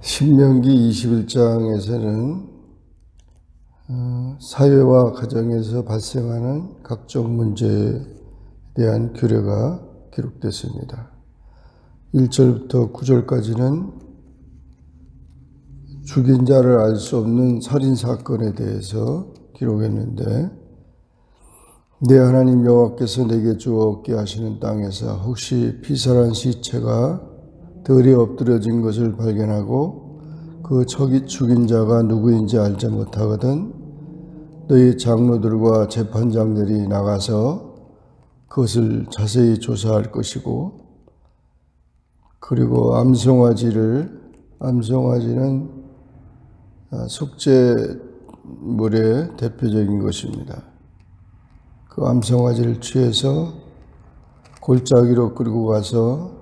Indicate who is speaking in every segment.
Speaker 1: 신명기 21장에서는 어, 사회와 가정에서 발생하는 각종 문제에 대한 규례가 기록됐습니다. 1절부터 9절까지는 죽인 자를 알 수 없는 살인 사건에 대해서 기록했는데 내 하나님 여호와께서 내게 주어 얻게 하시는 땅에서 혹시 피살한 시체가 들에 엎드려진 것을 발견하고 그 처기 죽인 자가 누구인지 알지 못하거든 너희 장로들과 재판장들이 나가서 그것을 자세히 조사할 것이고 그리고 암송아지를 암송아지는 속죄물의 대표적인 것입니다. 그 암송아지를 취해서 골짜기로 끌고 가서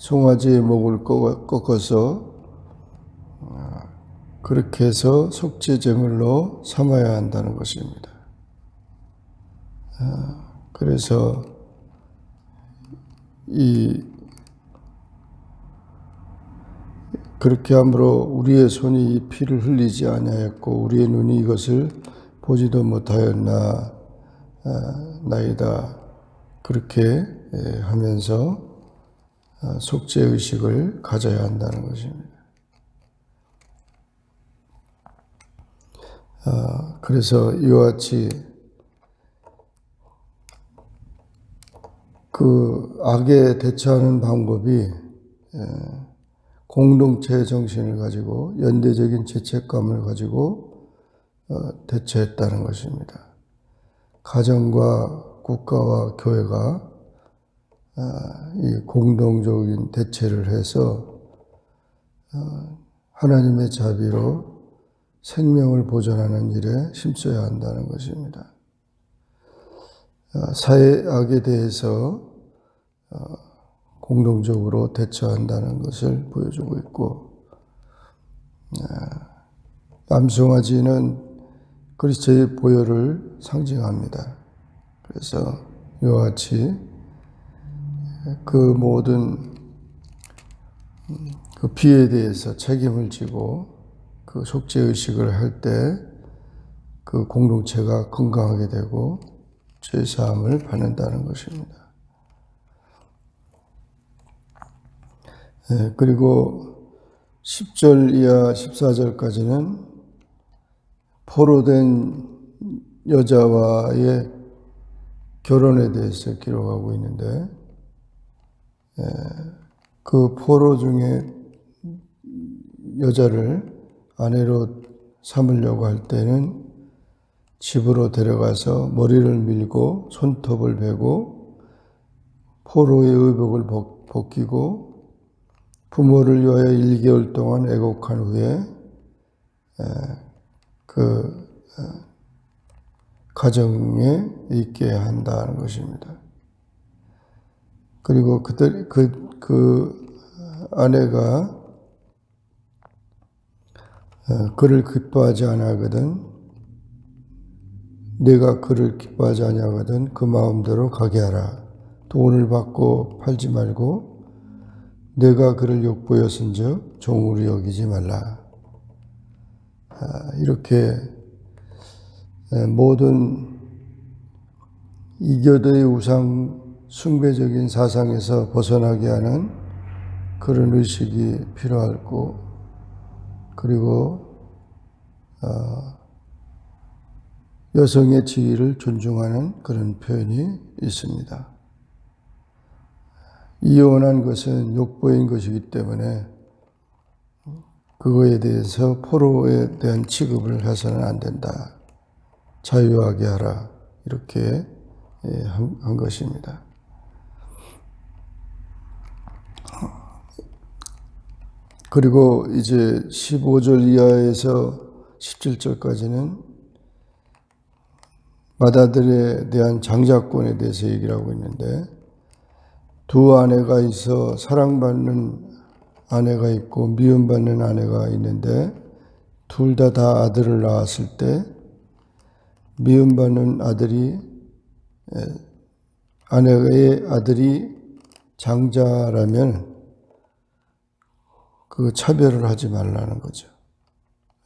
Speaker 1: 송아지의 목을 꺾어서 그렇게 해서 속죄제물로 삼아야 한다는 것입니다. 그래서 이 그렇게 함으로 우리의 손이 이 피를 흘리지 아니하였고 우리의 눈이 이것을 보지도 못하였나 나이다 그렇게 하면서 속죄 의식을 가져야 한다는 것입니다. 그래서 이와 같이 그 악에 대처하는 방법이 공동체 정신을 가지고 연대적인 죄책감을 가지고 대처했다는 것입니다. 가정과 국가와 교회가 이 공동적인 대체를 해서 하나님의 자비로 생명을 보존하는 일에 힘써야 한다는 것입니다. 사회악에 대해서 공동적으로 대처한다는 것을 보여주고 있고, 암송아지는 그리스도의 보혈을 상징합니다. 그래서 이와 같이 그 모든 그 피에 대해서 책임을 지고 그 속죄 의식을 할 때 그 공동체가 건강하게 되고 죄 사함을 받는다는 것입니다. 네, 그리고 10절 이하 14절까지는 포로된 여자와의 결혼에 대해서 기록하고 있는데 그 포로 중에 여자를 아내로 삼으려고 할 때는 집으로 데려가서 머리를 밀고 손톱을 베고 포로의 의복을 벗기고 부모를 위하여 1개월 동안 애곡한 후에 그 가정에 있게 한다는 것입니다. 그리고 그들 그, 그 아내가 그를 기뻐하지 않아거든 내가 그를 기뻐하지 아니하거든 그 마음대로 가게 하라. 돈을 받고 팔지 말고 내가 그를 욕보였은즉 종으로 여기지 말라. 이렇게 모든 이교도의 우상 숭배적인 사상에서 벗어나게 하는 그런 의식이 필요하고 그리고 여성의 지위를 존중하는 그런 표현이 있습니다. 이혼한 것은 욕보인 것이기 때문에 그거에 대해서 포로에 대한 취급을 해서는 안 된다. 자유하게 하라. 이렇게 한 것입니다. 그리고 이제 15절 이하에서 17절까지는 마다들에 대한 장자권에 대해서 얘기를 하고 있는데 두 아내가 있어 사랑받는 아내가 있고 미움받는 아내가 있는데 둘 다다 아들을 낳았을 때 미움받는 아들이 아내의 아들이 장자라면 그 차별을 하지 말라는 거죠.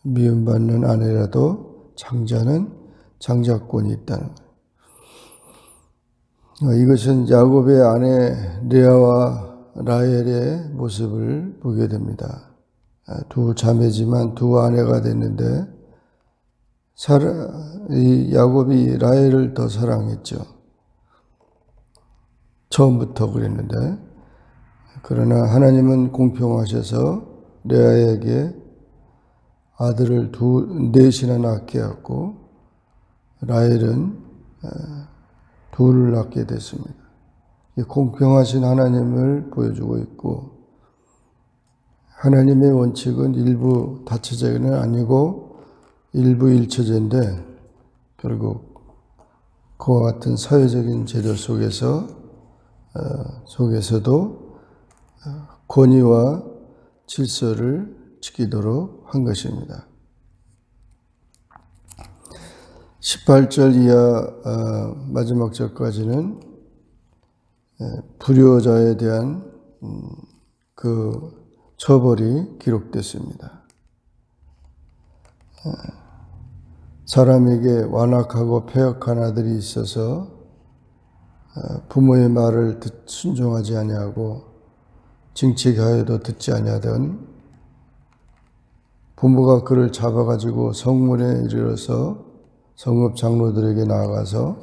Speaker 1: 미움받는 아내라도 장자는 장자권이 있다는 거예요. 어, 이것은 야곱의 아내 레아와 라헬의 모습을 보게 됩니다. 아, 두 자매지만 두 아내가 됐는데 야곱이 라헬을 더 사랑했죠. 처음부터 그랬는데 그러나 하나님은 공평하셔서 레아에게 아들을 두 넷이나 낳게 하고 라헬은 둘을 낳게 됐습니다. 공평하신 하나님을 보여주고 있고 하나님의 원칙은 일부 다처제는 아니고 일부 일처제인데 결국 그와 같은 사회적인 재료 속에서 어, 속에서도 어, 권위와 질서를 지키도록 한 것입니다. 18절 이하 어, 마지막 절까지는 불효자에 대한 음, 그 처벌이 기록됐습니다. 사람에게 완악하고 폐역한 아들이 있어서 부모의 말을 순종하지 아니하고 징책하여도 듣지 아니하던 부모가 그를 잡아가지고 성문에 이르러서 성읍 장로들에게 나아가서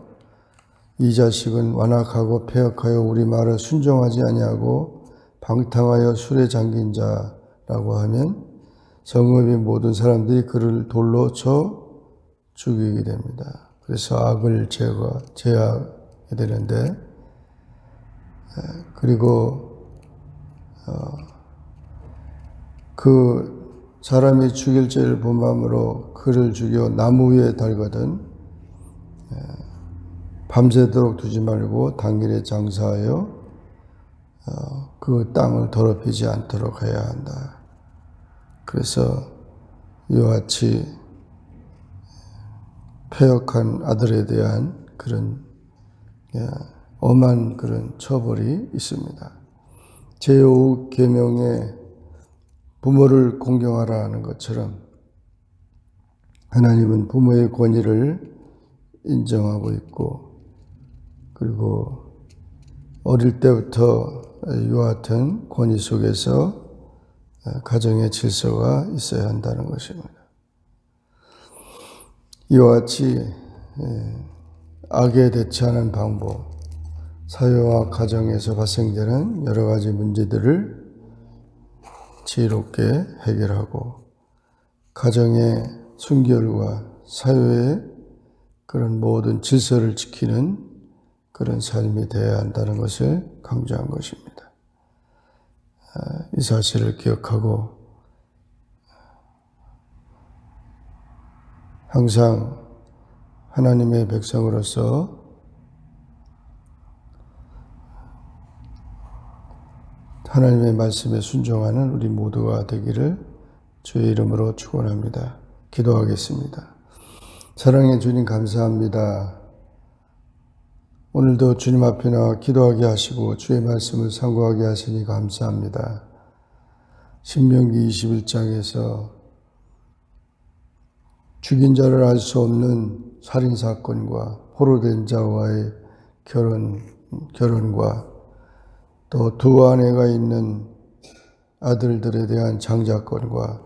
Speaker 1: 이 자식은 완악하고 폐역하여 우리 말을 순종하지 아니하고 방탕하여 술에 잠긴 자라고 하면 성읍의 모든 사람들이 그를 돌로 쳐 죽이게 됩니다. 그래서 악을 제거, 제하게 되는데, 그리고, 어, 그 사람이 죽일 죄를 범함으로 그를 죽여 나무 위에 달거든 밤새도록 두지 말고 당일에 장사하여 어, 그 땅을 더럽히지 않도록 해야 한다. 그래서 이와 같이 폐역한 아들에 대한 그런 예, 엄한 그런 처벌이 있습니다. 제5 계명에 부모를 공경하라는 것처럼 하나님은 부모의 권위를 인정하고 있고 그리고 어릴 때부터 이와 같은 권위 속에서 가정의 질서가 있어야 한다는 것입니다. 이와 같이 악에 대처하는 방법, 사회와 가정에서 발생되는 여러 가지 문제들을 지혜롭게 해결하고 가정의 순결과 사회의 그런 모든 질서를 지키는 그런 삶이 되어야 한다는 것을 강조한 것입니다. 아, 이 사실을 기억하고 항상 하나님의 백성으로서 하나님의 말씀에 순종하는 우리 모두가 되기를 주의 이름으로 축원합니다. 기도하겠습니다. 사랑의 주님 감사합니다. 오늘도 주님 앞에 나와 기도하게 하시고 주의 말씀을 상고하게 하시니 감사합니다. 신명기 21장에서 죽인 자를 알 수 없는 살인 사건과 포로된 자와의 결혼 결혼과 또 두 아내가 있는 아들들에 대한 장자권과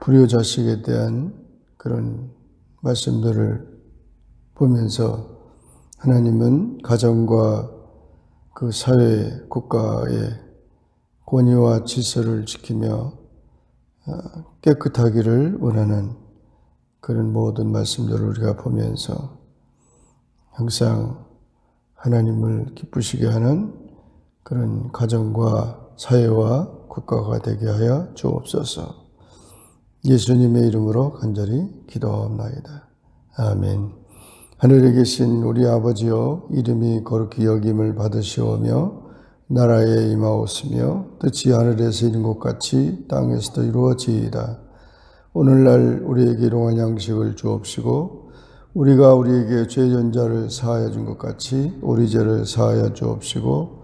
Speaker 1: 불효 자식에 대한 그런 말씀들을 보면서 하나님은 가정과 그 사회, 국가의 권위와 질서를 지키며 어, 깨끗하기를 원하는 그런 모든 말씀들을 우리가 보면서 항상 하나님을 기쁘시게 하는 그런 가정과 사회와 국가가 되게 하여 주옵소서. 예수님의 이름으로 간절히 기도하옵나이다. 아멘. 하늘에 계신 우리 아버지여 이름이 거룩히 여김을 받으시오며 나라에 임하옵으며 뜻이 하늘에서 이룬 것 같이 땅에서도 이루어지이다. 오늘날 우리에게 일용할 양식을 주옵시고 우리가 우리에게 죄 전자를 사하여 준 것 같이 우리 죄를 사하여 주옵시고